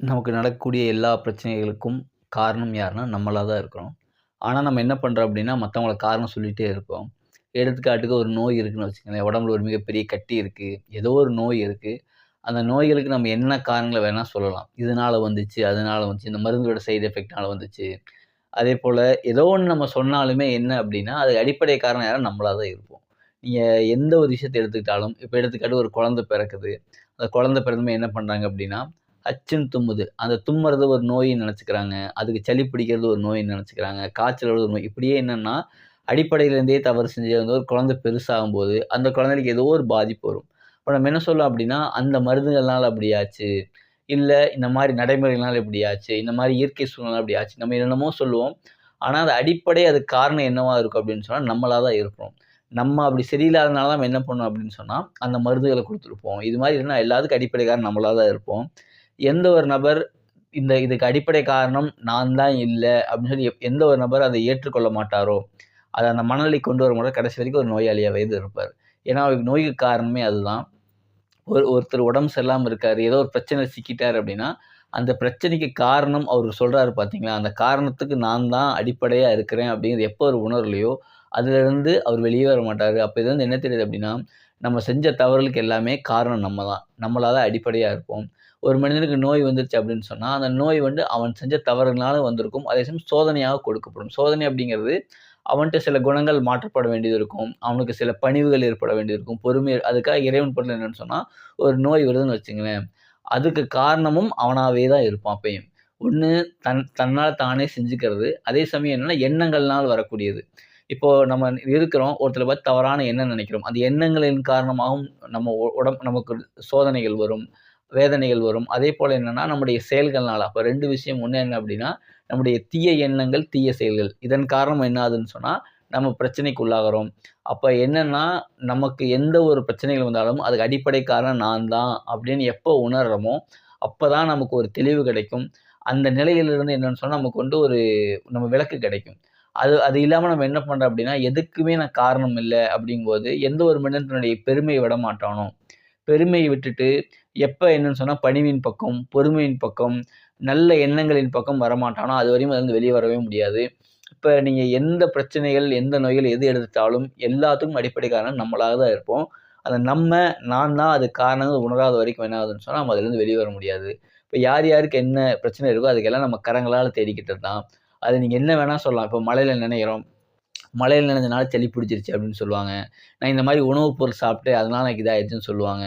நமக்கு நடக்கக்கூடிய எல்லா பிரச்சனைகளுக்கும் காரணம் யாருன்னா நம்மளாக தான் இருக்கிறோம். ஆனால் நம்ம என்ன பண்ணுறோம் அப்படின்னா மற்றவங்கள காரணம் சொல்லிகிட்டே இருப்போம். எடுத்துக்காட்டுக்கு ஒரு நோய் இருக்குன்னு வச்சுக்கோங்களேன் உடம்புல ஒரு மிகப்பெரிய கட்டி இருக்குது ஏதோ ஒரு நோய் இருக்குது அந்த நோய்களுக்கு நம்ம என்ன காரணங்களை வேணால் சொல்லலாம். இதனால் வந்துச்சு, அதனால் வந்துச்சு, இந்த மருந்தோட சைடு எஃபெக்ட்னால் வந்துச்சு. அதே போல் ஏதோ ஒன்று நம்ம சொன்னாலுமே என்ன அப்படின்னா அதுக்கு அடிப்படை காரணம் யாருன்னா நம்மளாக தான் இருப்போம். நீங்கள் எந்த ஒரு விஷயத்தை எடுத்துக்கிட்டாலும், இப்போ எடுத்துக்காட்டு ஒரு குழந்தை பிறக்குது. அந்த குழந்தை பிறந்தமே என்ன பண்ணுறாங்க அப்படின்னா அச்சுன்னு தும்முது. அந்த தும்முறது ஒரு நோயின்னு நினச்சிக்கிறாங்க அதுக்கு சளி பிடிக்கிறது ஒரு நோயின்னு நினச்சிக்கிறாங்க காய்ச்சல் ஒரு நோய். இப்படியே என்னென்னா அடிப்படையிலேருந்தே தவறு செஞ்சு வந்து ஒரு குழந்தை பெருசாகும்போது, அந்த குழந்தைக்கு ஏதோ ஒரு பாதிப்பு வரும். இப்போ நம்ம என்ன சொல்லலாம் அப்படின்னா அந்த மருந்துகள்னால் அப்படி ஆச்சு. இந்த மாதிரி நடைமுறைகள்னால் இப்படியாச்சு இந்த மாதிரி இயற்கை சூழ்நிலை அப்படி ஆச்சு. நம்ம என்னென்னமோ சொல்லுவோம். ஆனால் அது அடிப்படை அதுக்கு காரணம் என்னவாக இருக்கும் அப்படின்னு சொன்னால் நம்மளாக தான் இருப்போம். நம்ம அப்படி சரியில்லாதனால தான் நம்ம என்ன பண்ணோம் அப்படின்னு சொன்னால் அந்த மருந்துகளை கொடுத்துருப்போம் இது மாதிரி என்ன எல்லாத்துக்கும் அடிப்படை காரணம் தான் இருப்போம். எந்த ஒரு நபர் இந்த இதுக்கு அடிப்படை காரணம் நான் தான் இல்லை அப்படின்னு சொல்லி எப் எந்த ஒரு நபர் அதை ஏற்றுக்கொள்ள மாட்டாரோ, அதை அந்த மனநிலை கொண்டு வர மாட்டாரோ, கடைசி வரைக்கும் ஒரு நோயாளியாகவே தான் ஏன்னா, அவருக்கு நோய்க்கு காரணமே அதுதான். ஒரு ஒருத்தர் உடம்பு சரியில்லாமல் இருக்கார் ஏதோ ஒரு பிரச்சனை சிக்கிட்டார் அப்படின்னா அந்த பிரச்சனைக்கு காரணம் அவர் சொல்கிறாரு பார்த்தீங்களா, அந்த காரணத்துக்கு நான் தான் அடிப்படையாக இருக்கிறேன் அப்படிங்கிறது எப்போ ஒரு உணர்லையோ அதுலேருந்து அவர் வெளியே வர மாட்டார் அப்போ இதுலேருந்து என்ன தெரியுது அப்படின்னா நம்ம செஞ்ச தவறுகளுக்கு எல்லாமே காரணம் நம்ம தான். நம்மளால் தான் இருப்போம். ஒரு மனிதனுக்கு நோய் வந்துருச்சு அப்படின்னு சொன்னால் அந்த நோய் வந்து அவன் செஞ்ச தவறுனால வந்திருக்கும். அதே சமயம் சோதனையாக கொடுக்கப்படும். சோதனை அப்படிங்கிறது அவன்கிட்ட சில குணங்கள் மாற்றப்பட வேண்டியது இருக்கும். அவனுக்கு சில பணிவுகள் ஏற்பட வேண்டியது இருக்கும். பொறுமை அதுக்காக இறைவன் பொருள் என்னென்னு சொன்னால் ஒரு நோய் வருதுன்னு வச்சுங்களேன் அதுக்கு காரணமும் அவனாகவே தான் இருப்பான் அப்பயும். ஒன்று தன் தன்னால் தானே செஞ்சுக்கிறது. அதே சமயம் என்னென்னா எண்ணங்கள்னால் வரக்கூடியது. இப்போது நம்ம இருக்கிறோம். ஒருத்தர பார்த்து தவறான எண்ணம் நினைக்கிறோம் அந்த எண்ணங்களின் காரணமாகவும் நம்ம உடம்பு நமக்கு சோதனைகள் வரும். வேதனைகள் வரும். அதே போல் என்னென்னா நம்முடைய செயல்கள்னால அப்ப 2 விஷயம். ஒன்று என்ன அப்படின்னா நம்முடைய தீய எண்ணங்கள், தீய செயல்கள். இதன் காரணம் என்ன ஆகுதுன்னு சொன்னால் நம்ம பிரச்சனைக்கு உள்ளாகிறோம் அப்போ என்னென்னா நமக்கு எந்த ஒரு பிரச்சனைகள் வந்தாலும் அதுக்கு அடிப்படை காரணம் நான் தான் அப்படின்னு எப்போ உணருகிறோமோ அப்போ தான் நமக்கு ஒரு தெளிவு கிடைக்கும். அந்த நிலையிலிருந்து என்னென்னு சொன்னால் நமக்கு வந்து ஒரு நம்ம விளக்கு கிடைக்கும். அது அது இல்லாமல் நம்ம என்ன பண்ணுறோம் அப்படின்னா எதுக்குமே நான் காரணம் இல்லை அப்படிங்கும்போது எந்த ஒரு மனிதனுடைய பெருமையை விட மாட்டானோ, பெருமையை விட்டுட்டு எப்போ என்னன்னு சொன்னால் பணிவின் பக்கம், பொறுமையின் பக்கம், நல்ல எண்ணங்களின் பக்கம் வரமாட்டானோ, அதுவரையும் வந்து வெளியே வரவே முடியாது. இப்போ நீங்கள் எந்த பிரச்சனைகள், எந்த நோய்கள் எது எடுத்துட்டாலும் எல்லாத்துக்கும் அடிப்படை காரணம் நம்மளாக தான் இருப்போம். அதை நம்ம, நான் தான் அது காரணம் உணராத வரைக்கும் என்ன ஆகுதுன்னு சொன்னால் நம்ம அதுலேருந்து வெளியே வர முடியாது. இப்போ யார் யாருக்கு என்ன பிரச்சனை இருக்கோ, அதுக்கெல்லாம் நம்ம கரங்களால் தேடிக்கிட்டு தான். அது நீங்கள் என்ன வேணால் சொல்லலாம். இப்போ மழையில் நினைக்கிறோம் மழையில் நினைஞ்சனால சளி பிடிச்சிருச்சு அப்படின்னு சொல்லுவாங்க. நான் இந்த மாதிரி உணவு பொருள் சாப்பிட்டேன். அதனால் எனக்கு இதாயிடுச்சுன்னு சொல்லுவாங்க.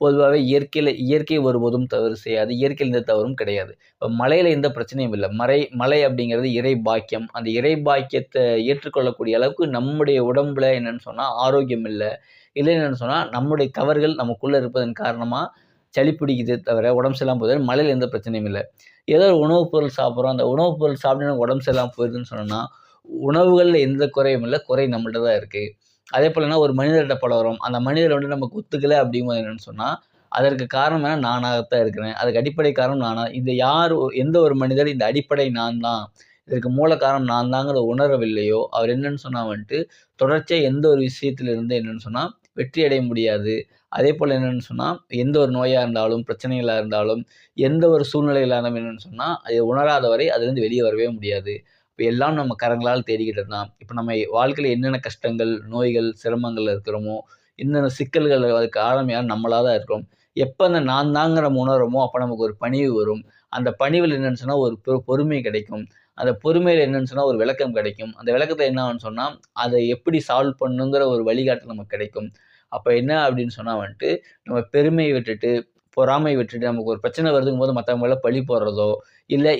பொதுவாகவே இயற்கையில் இயற்கை ஒருபோதும் தவறு செய்யாது. இயற்கையில் எந்த தவறும் கிடையாது. இப்போ மலையில் எந்த பிரச்சனையும் இல்லை மறை மலை அப்படிங்கிறது இறை பாக்கியம். அந்த இறை பாக்கியத்தை ஏற்றுக்கொள்ளக்கூடிய அளவுக்கு நம்முடைய உடம்புல என்னென்னு சொன்னால் ஆரோக்கியம் இல்லை இல்லை என்னென்னு சொன்னால் நம்முடைய தவறுகள் நமக்குள்ளே இருப்பதன் காரணமாக சளி பிடிக்குதே தவிர, உடம்பு சரியில்லாம போகுது. மலையில் எந்த பிரச்சனையும் இல்லை ஏதோ ஒரு உணவுப் பொருள் சாப்பிட்றோம் அந்த உணவு பொருள் சாப்பிட்டு எனக்கு உடம்பு சரியில்லாம போயிருதுன்னு சொன்னால் உணவுகளில் எந்த குறையும் இல்லை குறை நம்மள்ட்ட தான் இருக்குது அதே என்ன ஒரு மனிதர்கிட்ட பழகுறோம். அந்த மனிதர் வந்து நமக்கு குத்துக்கலை அப்படிங்கும்போது என்னென்னு சொன்னால் அதற்கு காரணம் வேணால் நானாகத்தான் இருக்கிறேன். அதுக்கு அடிப்படை காரணம் நானா இந்த யார் எந்த ஒரு மனிதர் இந்த அடிப்படை நான் தான். இதற்கு மூல காரணம் நான் தாங்கிறத உணரவில்லையோ, அவர் என்னன்னு சொன்னால் வந்துட்டு, தொடர்ச்சியாக எந்த ஒரு விஷயத்திலிருந்து என்னென்னு சொன்னால் வெற்றி அடைய முடியாது. அதே போல் என்னென்னு சொன்னால் எந்த ஒரு நோயாக இருந்தாலும், பிரச்சனைகளாக இருந்தாலும், எந்த ஒரு சூழ்நிலை இருந்தாலும் என்னென்னு சொன்னால் அதை உணராத வரை அதுலேருந்து வெளியே வரவே முடியாது. இப்போ எல்லாம் நம்ம கரங்களால் தேடிக்கிட்டு தான். இப்போ நம்ம வாழ்க்கையில் என்னென்ன கஷ்டங்கள், நோய்கள், சிரமங்கள் இருக்கிறோமோ, என்னென்ன சிக்கல்கள் அதுக்கு காரணம் யார் தான் இருக்கிறோம். எப்போ அந்த நான் தாங்கிற நம்ம அப்போ நமக்கு ஒரு பணிவு வரும். அந்த பணிவில் என்னன்னு சொன்னால் ஒரு பொறுமை கிடைக்கும். அந்த பொறுமையில் என்னன்னு சொன்னால் ஒரு விளக்கம் கிடைக்கும். அந்த விளக்கத்தை என்ன ஆகும்னு அதை எப்படி சால்வ் பண்ணுங்கிற ஒரு வழிகாட்டல் நமக்கு கிடைக்கும். அப்போ என்ன அப்படின்னு சொன்னால் வந்துட்டு, நம்ம பெருமையை விட்டுட்டு, பொறாமை விட்டுட்டு, நமக்கு ஒரு பிரச்சனை வருதுங்கும் போது மற்றவங்கள பழி போடுறதோ, இல்லை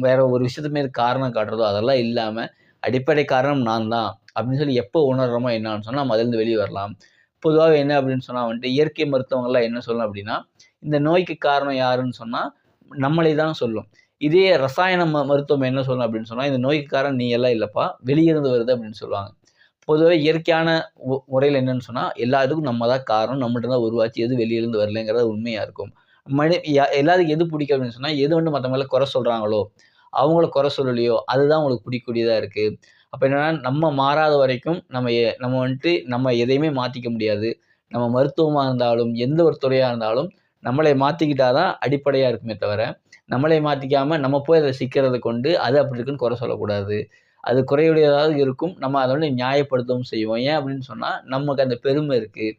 வேற ஒரு விஷயத்து மேல காரணம் காட்டுறதோ, அதெல்லாம் இல்லாமல் அடிப்படை காரணம் நான் தான் அப்படின்னு சொல்லி எப்போ உணர்றோமோ என்ன சொன்னால் சொன்னா, நம்ம வரலாம். பொதுவாக என்ன அப்படின்னு சொன்னால் வந்துட்டு, இயற்கை மருத்துவங்கள்லாம் என்ன சொல்லணும் அப்படின்னா இந்த நோய்க்கு காரணம் யாருன்னு சொன்னால் நம்மளை தான் சொல்லும். இதே ரசாயன மருத்துவம் என்ன சொல்லணும் அப்படின்னு சொன்னால் இந்த நோய்க்கு காரணம் நீ எல்லாம் இல்லப்பா, வெளியிருந்து வருது அப்படின்னு சொல்லுவாங்க. பொதுவாக இயற்கையான முறையில் முறையில என்னன்னு சொன்னால் எல்லாத்துக்கும் நம்ம தான் காரணம். நம்மள்ட்ட தான் உருவாச்சு. எதுவும் வெளியிலேருந்து வரலங்கிறது உண்மையாக இருக்கும். மனி ய எல்லாத்துக்கும் எது பிடிக்கும் அப்படின்னு சொன்னால் எது வந்து மற்றவங்கள குறை சொல்கிறாங்களோ அவங்கள குறை சொல்லலையோ, அதுதான் அவங்களுக்கு பிடிக்கக்கூடியதாக இருக்குது அப்போ என்னென்னா நம்ம மாறாத வரைக்கும் நம்ம எ நம்ம வந்துட்டு நம்ம எதையுமே மாற்றிக்க முடியாது. நம்ம மருத்துவமாக இருந்தாலும், எந்த ஒரு துறையாக இருந்தாலும், நம்மளை மாற்றிக்கிட்டா தான் அடிப்படையாக இருக்குமே தவிர நம்மளை மாற்றிக்காமல் நம்ம போய் அதை சிக்கிறத கொண்டு அது அப்படி இருக்குன்னு குறை சொல்லக்கூடாது அது குறையுடையதாக இருக்கும். நம்ம அதை வந்து நியாயப்படுத்தவும் செய்வோம். ஏன் அப்படின்னு சொன்னால் நமக்கு அந்த பெருமை இருக்குது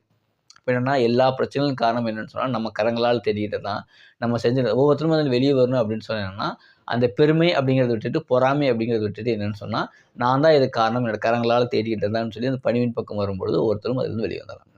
இப்போ என்னென்னா எல்லா பிரச்சனைகளும் காரணம் என்னன்னு சொன்னால் நம்ம கரங்களால் தேடிக்கிட்டு தான் நம்ம செஞ்ச ஒவ்வொருத்தரும் அதில் வெளியே வரணும் அப்படின்னு சொன்னேன்னா அந்த பெருமை அப்படிங்கிறத விட்டுட்டு பொறாமை அப்படிங்கிறத விட்டுட்டு என்னென்னு சொன்னால் நான் தான் இதுக்கு காரணம். என்னோட கரங்களால் தேடிக்கிட்டு இருந்தான்னு சொல்லி அந்த பணிவின் பக்கம் வரும்பொழுது ஒவ்வொருத்தரும் அதுலேருந்து வெளியே வந்துடலாம்